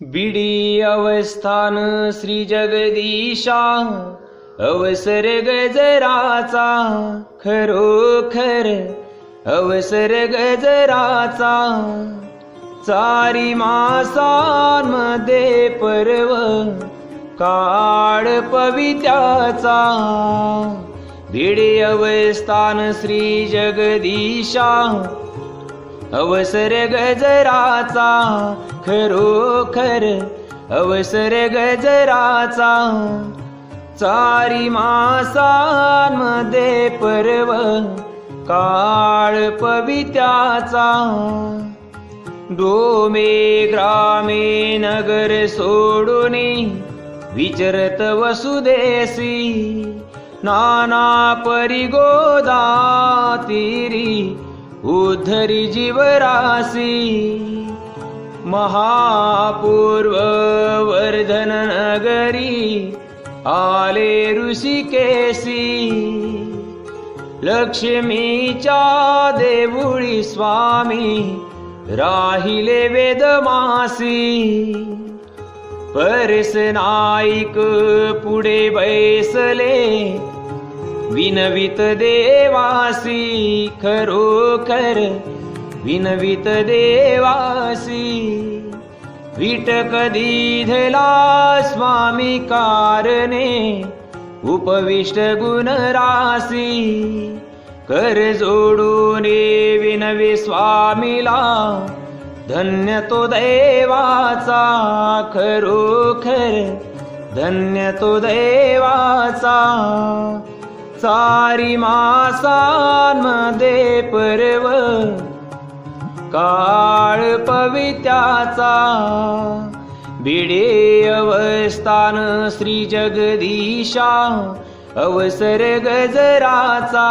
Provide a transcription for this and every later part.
बिडी अवस्थान श्री जगदीशा अवसर गजराचा खरोखर अवसर गजराचा. चारी मासांमध्ये पर्व काळ पवित्याचा. भिडे अवस्थान श्री जगदीशा अवसर गजराचा खरोखर अवसर गजराचा चारी मासांमध्ये पर्व काळ पवित्याचा. डोमे ग्रामे नगर सोडून विचरत वसुदेसी नाना परिगोदा तिरी उद्धरी जीवरासि महापूर्ववर्धननगरी आले ऋषिकेशी लक्ष्मी चा देव स्वामी राहिले वेदमासी परस पर्सनायक पुढे बैसले विनवित देवासी खरोखर विनवित देवासी. विट कधी धला स्वामी कारणे उपविष्ट गुणरासी. कर जोडून विनवी स्वामीला धन्य तो देवाचा खरोखर धन्य तो देवाचा. सारी मासांमध्ये पर्व काळ पवित्याचा बिडे अवस्थान श्री जगदीशा अवसर गजराचा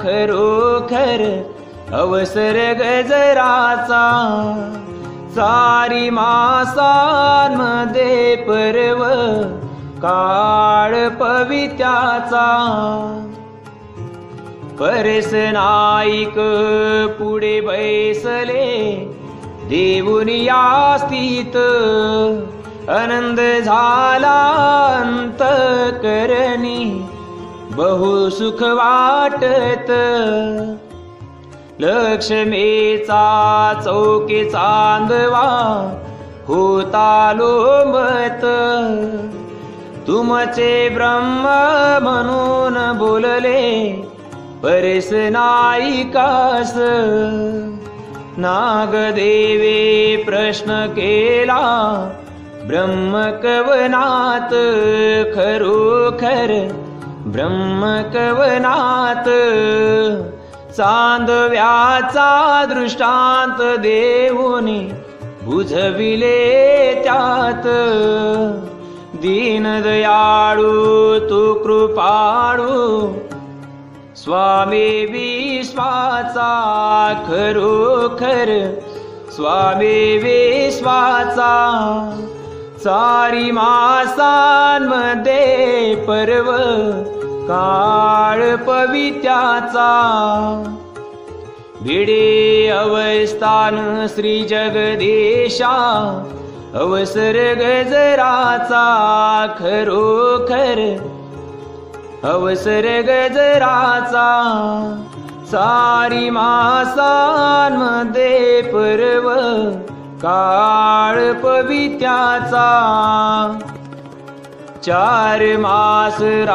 खरोखर अवसर गजराचा सारी मासांमध्ये पर्व काळ पवित्याचा. परस नाईक पुढे बैसले देऊनिया स्थित आनंद झाला अंत करणी बहु सुख वाटत. लक्ष्मीचा चौके चांदवा होता मत तुमचे ब्रह्म म्हणून बोलले परेस नायिकास नागदेवे प्रश्न केला ब्रह्मकवनात खरोखर ब्रह्मकवनात. चांदव्याचा दृष्टांत देऊनी बुझविले त्यात. दीनदयाळू तू कृपाळू. स्वामी विश्वाचा खरोखर स्वामी विश्वाचा सारी मासांमध्ये पर्व काळ पवित्याचा. भिडे अवस्थान श्री जगदेशा अवसर गजराचा खरोखर. अवसर गजराचा सारी मासांमध्ये पर्व. काळ पवित्याचा. चार मास रा